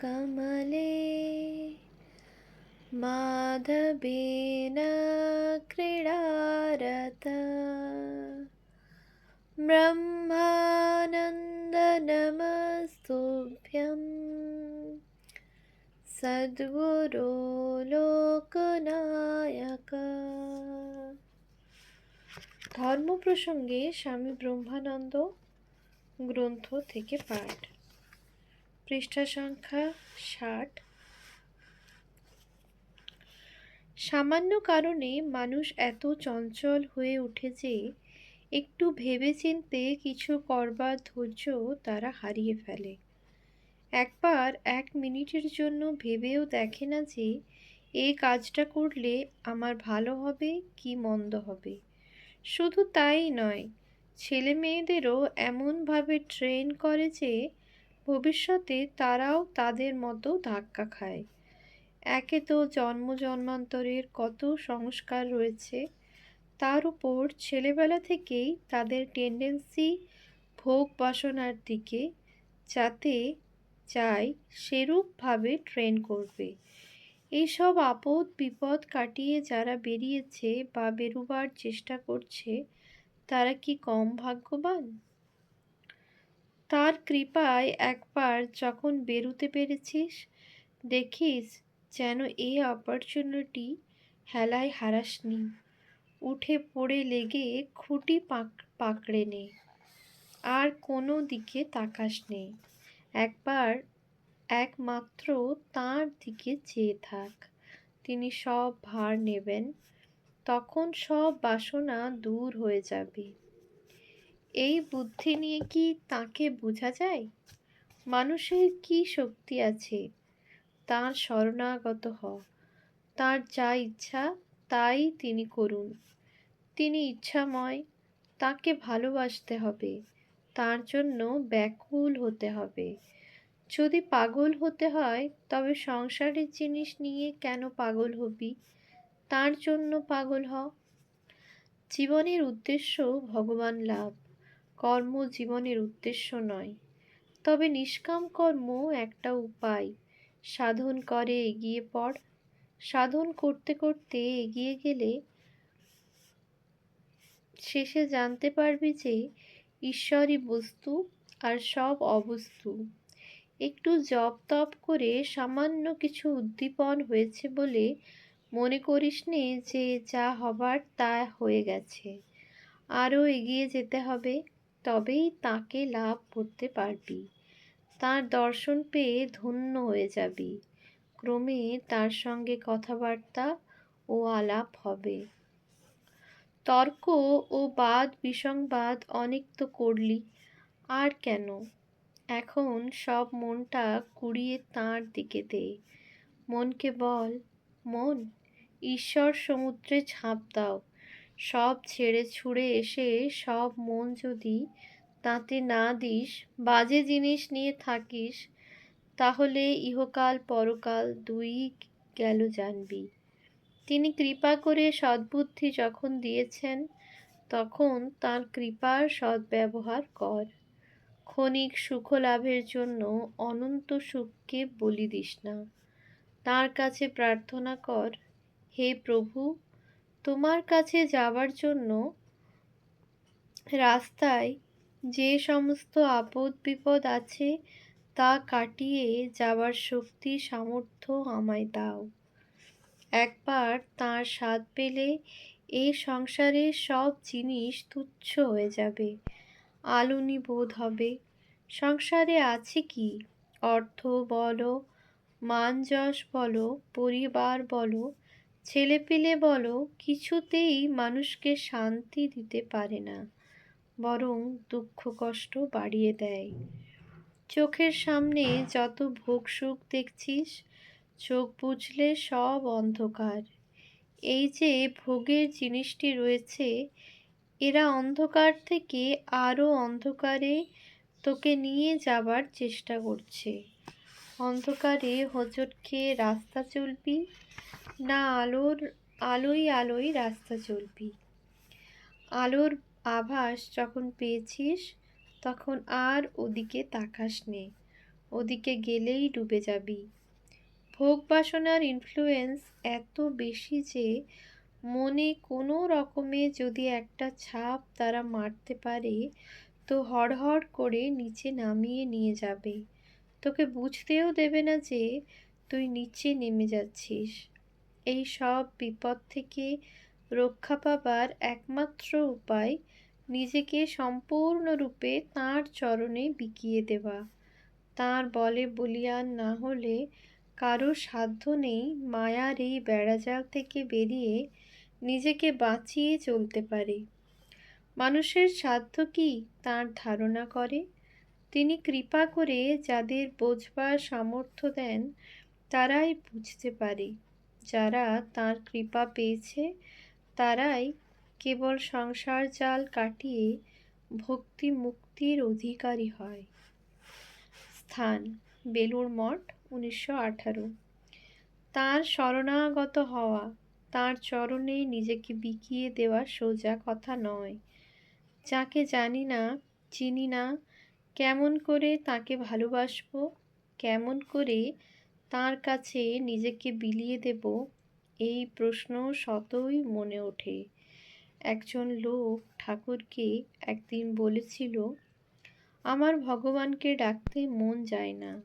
कमले माधवेन क्रीडारत ब्रह्मानन्दनमस्तुभ्यं সদ্গুরু লোকনায়ক ধর্ম প্রসঙ্গে স্বামী ব্রহ্মানন্দ গ্রন্থ থেকে পাঠ পৃষ্ঠা সংখ্যা ষাট। সামান্য কারণে মানুষ এত চঞ্চল হয়ে উঠে যে একটু ভেবেচিন্তে কিছু করবার ধৈর্য তারা হারিয়ে ফেলে। একবার এক মিনিটের জন্য ভেবেও দেখে না যে এই কাজটা করলে আমার ভালো হবে কি মন্দ হবে। শুধু তাই নয় ছেলে মেয়েদেরও এমনভাবে ট্রেন করে যে ভবিষ্যতে তারাও তাদের মতো ধাক্কা খায়। একে তো জন্ম জন্মান্তরের কত সংস্কার রয়েছে, তার উপর ছেলেবেলা থেকেই তাদের টেন্ডেন্সি ভোগ বাসনার দিকে, যাতে চাই সেরূপভাবে ট্রেন করবে। এইসব আপদ বিপদ কাটিয়ে যারা বেরিয়েছে বা বেরুবার চেষ্টা করছে, তারা কি কম ভাগ্যবান? তার কৃপায় একবার যখন বেরুতে পেরেছিস, দেখিস যেন এই অপরচুনিটি হেলায় হারাসনি। উঠে পড়ে লেগে খুঁটি পাক, পাকড়ে নে। আর কোনো দিকে তাকাস নেই একবার একমাত্র তার দিকে চেয়ে থাক। তিনি সব ভার নেবেন, তখন সব বাসনা দূর হয়ে যাবে। এই বুদ্ধি নিয়ে কি তাকে বোঝা যায়? মানুষের কি শক্তি আছে? তার শরণাগত হ তার যা ইচ্ছা, তাই তিনি করুন। তিনি ইচ্ছাময়, তাকে ভালোবাসতে হবে। তার জন্য ব্যাকুল হতে হবে। যদি পাগল হতে হয়, তবে সংসারের জিনিস নিয়ে কেন পাগল হবি? তার জন্য পাগল হ জীবনের উদ্দেশ্য ভগবান লাভ। কর্ম জীবনের উদ্দেশ্য নয়। তবে নিষ্কাম কর্ম একটা উপায়। সাধন করে এগিয়ে পড়। সাধন করতে করতে এগিয়ে গেলে শেষে জানতে পারবি যে ঈশ্বরই বস্তু আর সব অবস্তু। একটু জপ তপ করে সামান্য কিছু উদ্দীপন হয়েছে বলে মনে করিস নে যে যা হবার তা হয়ে গেছে। আরও এগিয়ে যেতে হবে। তবেই তাকে লাভ করতে পারবি। তার দর্শন পেয়ে ধন্য হয়ে যাবি। ক্রমে তার সঙ্গে কথাবার্তা ও আলাপ হবে। তর্ক ও বাদ, বিসংবাদ অনেক তো করলি। আর কেন? এখন সব মনটা কুড়িয়ে তাঁর দিকে দে। মনকে বল, মন, ঈশ্বর সমুদ্রে ঝাঁপ দাও। সব ছেড়ে ছুড়ে এসে সব মন যদি তাতে না দিস, বাজে জিনিস নিয়ে থাকিস, তাহলে ইহকাল পরকাল দুই গেল জানবি। তিনি কৃপা করে সদ্বুদ্ধি যখন দিয়েছেন, তখন তার কৃপার সদ্ব্যবহার কর। ক্ষণিক সুখ লাভের জন্য অনন্ত সুখকে বলি দিস না। তার কাছে প্রার্থনা কর, হে প্রভু তোমার কাছে যাবার জন্য রাস্তায় যে সমস্ত আপদ বিপদ আছে তা কাটিয়ে যাবার শক্তি, সামর্থ্য আমায় দাও। একবার তার স্বাদ পেলে এই সংসারে সব জিনিস তুচ্ছ হয়ে যাবে, আলুনি বোধ হবে। সংসারে আছে কি? অর্থ বলো, মান যশ বলো, পরিবার বলো ছেলেপিলে বলো, কিছুতেই মানুষকে শান্তি দিতে পারে না, বরং দুঃখ কষ্ট বাড়িয়ে দেয়। চোখের সামনে যত ভোগ সুখ দেখছিস, চোখ বুঝলে সব অন্ধকার। এই যে ভোগের জিনিসটি রয়েছে, এরা অন্ধকার থেকে আরও অন্ধকারে তোকে নিয়ে যাবার চেষ্টা করছে। অন্ধকারে হোঁচট খেয়ে রাস্তা চলবি না, আলোর, আলোই আলোই রাস্তা চলবি। আলোর আভাস যখন পেয়েছিস, তখন আর ওদিকে তাকাস নে। ওদিকে গেলেই ডুবে যাবি। ভোগ বাসনার ইনফ্লুয়েন্স এত বেশি যে, মনে কোনো রকমে যদি একটা ছাপ তারা মারতে পারে, তো হড়হড় করে নিচে নামিয়ে নিয়ে যাবে। তোকে বুঝতেও দেবে না যে, তুই নিচে নেমে যাচ্ছিস। এই সব বিপদ থেকে রক্ষা পাবার একমাত্র উপায় নিজেকে সম্পূর্ণরূপে তাঁর চরণে বিকিয়ে দেওয়া। তাঁর বলে বলিয়ান না হলে কারও সাধ্য নেই মায়ার এই বেড়াজাল থেকে বেরিয়ে নিজেকে বাঁচিয়ে চলতে পারে। মানুষের সাধ্য কি তার ধারণা করে? তিনি কৃপা করে যাদের বোঝবার সামর্থ্য দেন, তারাই বুঝতে পারে। যারা তার কৃপা পেয়েছে, তারাই কেবল সংসার জাল কাটিয়ে ভক্তি মুক্তির অধিকারী হয়। স্থান, বেলুড় মঠ, উনিশশো আঠারো। তাঁর শরণাগত হওয়া, তাঁর চরণে নিজেকে বিকিয়ে দেওয়া সোজা কথা নয়। যাকে জানি না, চিনি না, কেমন করে তাকে ভালোবাসবো, কেমন করে তার কাছে নিজেকে বিলিয়ে দেব, এই প্রশ্ন শতই মনে ওঠে। একজন লোক ঠাকুরকে একদিন বলেছিল, আমার ভগবানকে ডাকতে মন যায় না।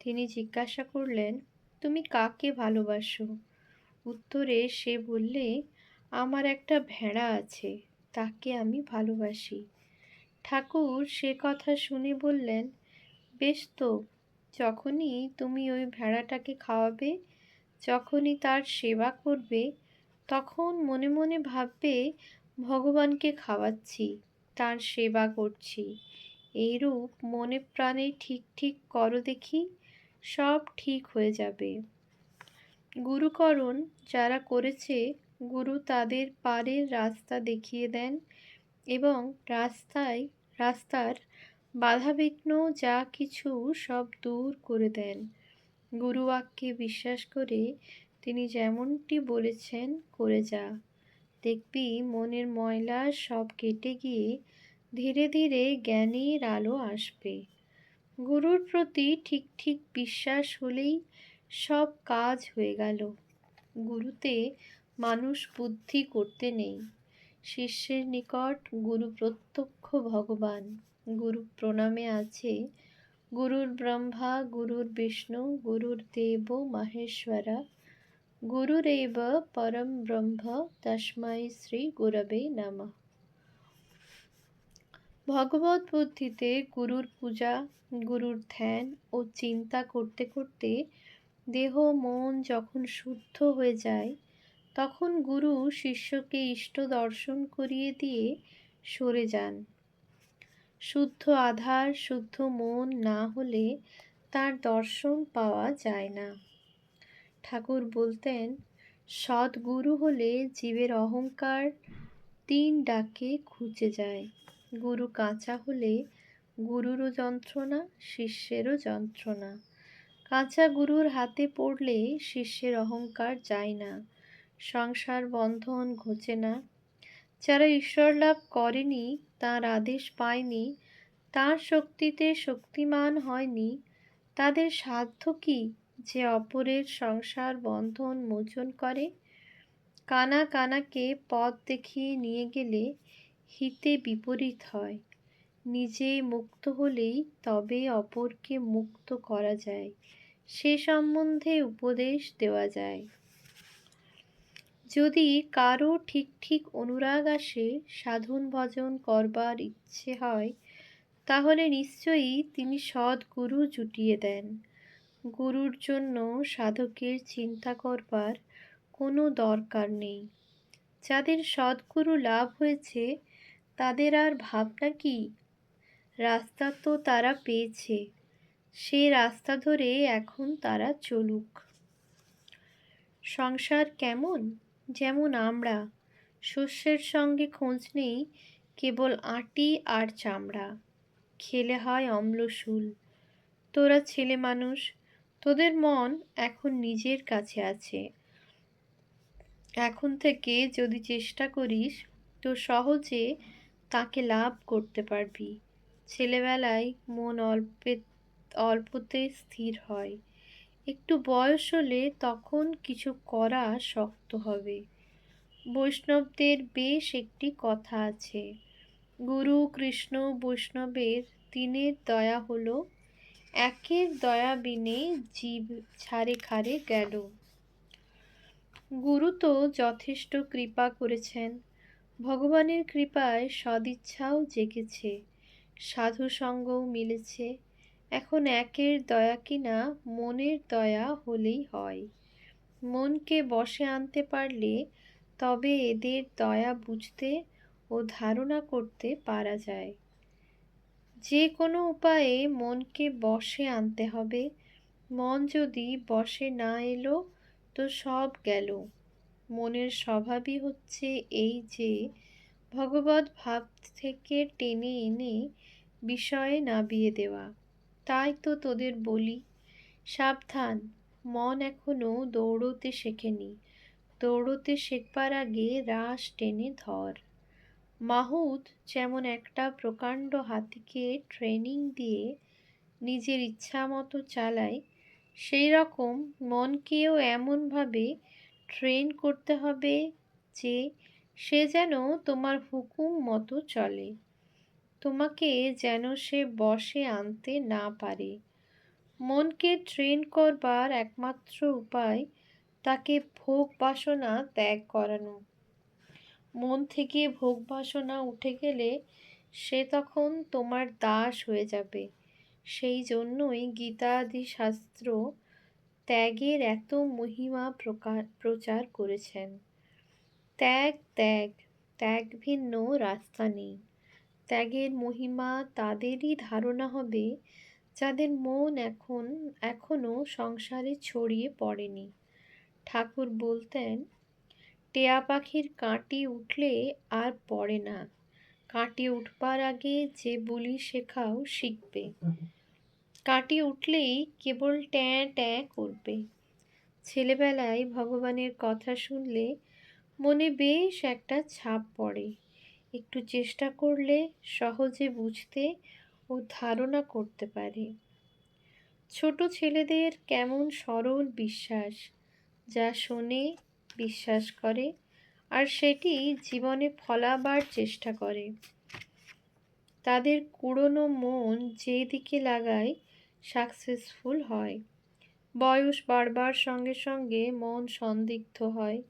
তিনি জিজ্ঞাসা করলেন, তুমি কাকে ভালোবাসো? উত্তরে সে বললে, আমার একটা ভেড়া আছে, তাকে আমি ভালোবাসি। ঠাকুর সে কথা শুনে বললেন, বেশ তো যখনই তুমি ওই ভেড়াটাকে খাওয়াবে, যখনই তার সেবা করবে, তখন মনে মনে ভাববে, ভগবানকে খাওয়াচ্ছি, তার সেবা করছি। এইরূপ মনে প্রাণে ঠিক ঠিক করো দেখি, সব ঠিক হয়ে যাবে। গুরুকরণ যারা করেছে, গুরু তাদের পারের রাস্তা দেখিয়ে দেন এবং রাস্তায়, রাস্তার বাধাবিঘ্ন যা কিছু সব দূর করে দেন। গুরুবাক্যে বিশ্বাস করে তিনি যেমনটি বলেছেন, করে যা। দেখবি মনের ময়লা সব কেটে গিয়ে ধীরে ধীরে জ্ঞানের আলো আসবে। গুরুর প্রতি ঠিক ঠিক বিশ্বাস হলেই সব কাজ হয়ে গেল। গুরুতে মানুষ বুদ্ধি করতে নেই। শিষ্যের নিকট গুরু প্রত্যক্ষ ভগবান। গুরু প্রণামে আছে। গুরুর ব্রহ্মা, গুরুর বিষ্ণু, গুরুর দেব, মহেশ্বরা। গুরুরেব পরম ব্রহ্ম তস্মাই শ্রী গুরবে নমঃ। ভগবত বুদ্ধিতে গুরুর পূজা, গুরুর ধ্যান ও চিন্তা করতে করতে দেহ মন যখন শুদ্ধ হয়ে যায়, তখন গুরু শিষ্যকে ইষ্ট দর্শন করিয়ে দিয়ে সরে যান। শুদ্ধ আধার, শুদ্ধ মন না হলে তার দর্শন পাওয়া যায় না। ঠাকুর বলতেন, সদ্গুরু হলে জীবের অহংকার তিন ডাকে খুঁজে যায়। গুরু কাঁচা হলে গুরুরও যন্ত্রণা, শিষ্যেরও যন্ত্রণা। কাঁচা গুরুর হাতে পড়লে শিষ্যের অহংকার যায় না। সংসার বন্ধন ঘোচে না। যারা ঈশ্বর লাভ করেনি তার আদেশ পায়নি, তার শক্তিতে শক্তিমান হয়নি, তাদের সাধ্য কি যে অপরের সংসার বন্ধন মোচন করে? কানা কানাকে পথ দেখিয়ে নিয়ে গেলে হিতে বিপরীত হয়, নিজে মুক্ত হলেই তবে অপরকে মুক্ত করা যায়, সে সম্বন্ধে উপদেশ দেওয়া যায়। যদি কারও ঠিক ঠিক অনুরাগ আসে, সাধন ভজন করবার ইচ্ছে হয়, তাহলে নিশ্চয়ই তিনি সৎ গুরু জুটিয়ে দেন। গুরুর জন্য সাধকের চিন্তা করবার কোনো দরকার নেই। যাদের সদ্গুরু লাভ হয়েছে, তাদের আর ভাবনা কি? রাস্তা তো তারা পেয়েছে, সে রাস্তা ধরে এখন তারা চলুক। সংসার কেমন? যেমন আমরা, শস্যের সঙ্গে খোঁজ নেই, কেবল আটি আর চামড়া। খেলে হয় অম্লশূল। তোরা ছেলে মানুষ, তোদের মন এখন নিজের কাছে আছে। এখন থেকে যদি চেষ্টা করিস, তো সহজে তাকে লাভ করতে পারবি। ছেলেবেলায় মন অল্পে, অল্পতে স্থির হয়। একটু বয়স হলে তখন কিছু করা শক্ত হবে। বৈষ্ণবদের বেশ একটি কথা আছে। গুরু, কৃষ্ণ, বৈষ্ণবের তিনের দয়া হলো, একের দয়া বিনে জীব ছাড়ে খারে গেল। গুরু তো যথেষ্ট কৃপা করেছেন। ভগবানের কৃপায় সদিচ্ছাও জেগেছে। সাধু সঙ্গও মিলেছে। এখন একের দয়া কিনা মনের দয়া হলেই হয়। মনকে বসে আনতে পারলে তবে এদের দয়া বুঝতে ও ধারণা করতে পারা যায়। যে কোনো উপায়ে মনকে বসে আনতে হবে। মন যদি বসে না এলো তো সব গেল। মনের স্বভাবই হচ্ছে এই যে, ভগবত ভাব থেকে টেনে এনে বিষয়ে নাবিয়ে দেওয়া। তাই তো তোদের বলি, সাবধান, মন এখনও দৌড়তে শেখেনি। দৌড়তে শেখবার আগে রাস টেনে ধর। মাহুদ যেমন একটা প্রকাণ্ড হাতিকে ট্রেনিং দিয়ে নিজের ইচ্ছা মতো চালায়, সেই রকম মনকেও এমনভাবে ট্রেন করতে হবে যে সে যেন তোমার হুকুম মতো চলে। তোমাকে যেন সে বসে আনতে না পারে। মনকে ট্রেন করবার একমাত্র উপায় তাকে ভোগ বাসনা ত্যাগ করানো। মন থেকে ভোগ বাসনা উঠে গেলে সে তখন তোমার দাস হয়ে যাবে। সেই জন্যই গীতাদি শাস্ত্র ত্যাগের এত মহিমা প্রচার করেছেন। ত্যাগ ত্যাগ ত্যাগ ভিন্ন রাস্তা নেই। ত্যাগের মহিমা তাদেরই ধারণা হবে, যাদের মন এখন, এখনও সংসারে ছড়িয়ে পড়েনি। ঠাকুর বলতেন, টেয়া পাখির কাঁটি উঠলে আর পড়ে না। কাঁটি উঠবার আগে যে বুলি শেখাও শিখবে। কাঁটি উঠলেই কেবল ট্যাঁ ট্যাঁ করবে। ছেলেবেলায় ভগবানের কথা শুনলে মনে বেশ একটা ছাপ পড়ে। একটু চেষ্টা করলে সহজে বুঝতে ও ধারণা করতে পারে। ছোট ছেলেদের কেমন সরল বিশ্বাস, যা শোনে বিশ্বাস করে আর সেটি জীবনে ফলাবার চেষ্টা করে। তাদের কুড়োনো মন যে দিকে লাগায় সাকসেসফুল হয়। বয়স বাড়বার সঙ্গে সঙ্গে মন সন্দিগ্ধ হয়।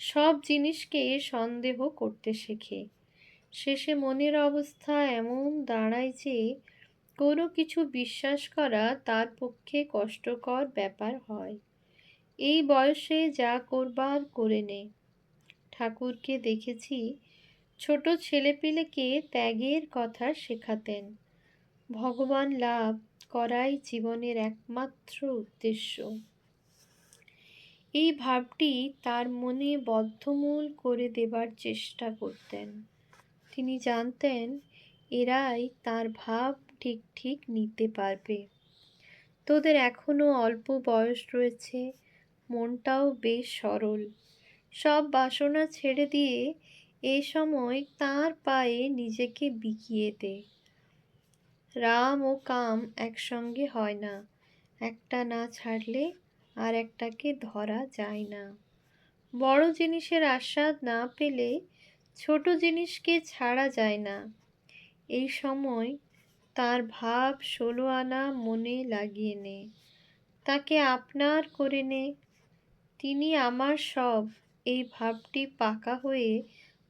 সব জিনিসকে সন্দেহ করতে শেখে। শেষে মনের অবস্থা এমন দাঁড়ায় যে কোনো কিছু বিশ্বাস করা তার পক্ষে কষ্টকর ব্যাপার হয়। এই বয়সে যা করবার করে নে। ঠাকুরকে দেখেছি ছোট ছেলেপিলেকে ত্যাগের কথা শেখাতেন। ভগবান লাভ করাই জীবনের একমাত্র উদ্দেশ্য। এই ভাবটি তার মনে বদ্ধমূল করে দেবার চেষ্টা করতেন। তিনি জানতেন, এরাই তার ভাব ঠিক ঠিক নিতে পারবে। তোদের এখনও অল্প বয়স রয়েছে, মনটাও বেশ সরল। সব বাসনা ছেড়ে দিয়ে এ সময় তার পায়ে নিজেকে বিকিয়ে দে। রাম ও কাম একসঙ্গে হয় না। একটা না ছাড়লে আর একটাকে ধরা যায় না। বড় জিনিসের আস্বাদ না পেলে ছোট জিনিসকে ছাড়া যায় না। এই সময় তার ভাব ষোলো আনা মনে লাগিয়ে নে। তাকে আপনার করে নে। তিনি আমার সব। এই ভাবটি পাকা হয়ে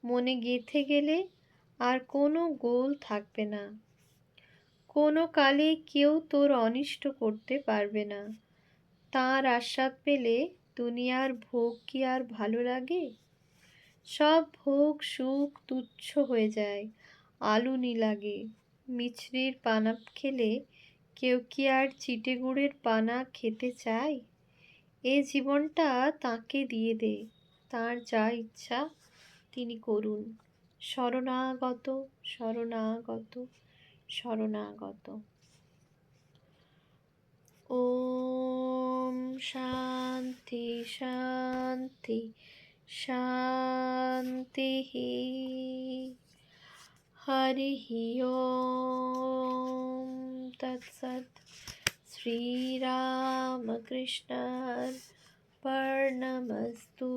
মনে গেঁথে গেলে আর কোনো গোল থাকবে না। কোনো কালে কেউ তোর অনিষ্ট করতে পারবে না। তার আস্বাদ পেলে দুনিয়ার ভোগ কি আর ভালো লাগে? সব ভোগ, সুখ, তুচ্ছ হয়ে যায়। আলুনি লাগে। মিছরির পানা খেলে কেউ কি আর চিটে গুড়ের পানা খেতে চায়? এ জীবনটা তাকে দিয়ে দে, তার যা ইচ্ছা তিনি করুন। শরণাগত শরণাগত শরণাগত। ওম শান্তি শান্তি। शांति हरि ओ शान्तिः हरिः कृष्ण पर श्रीरामकृष्णार्पणमस्तु।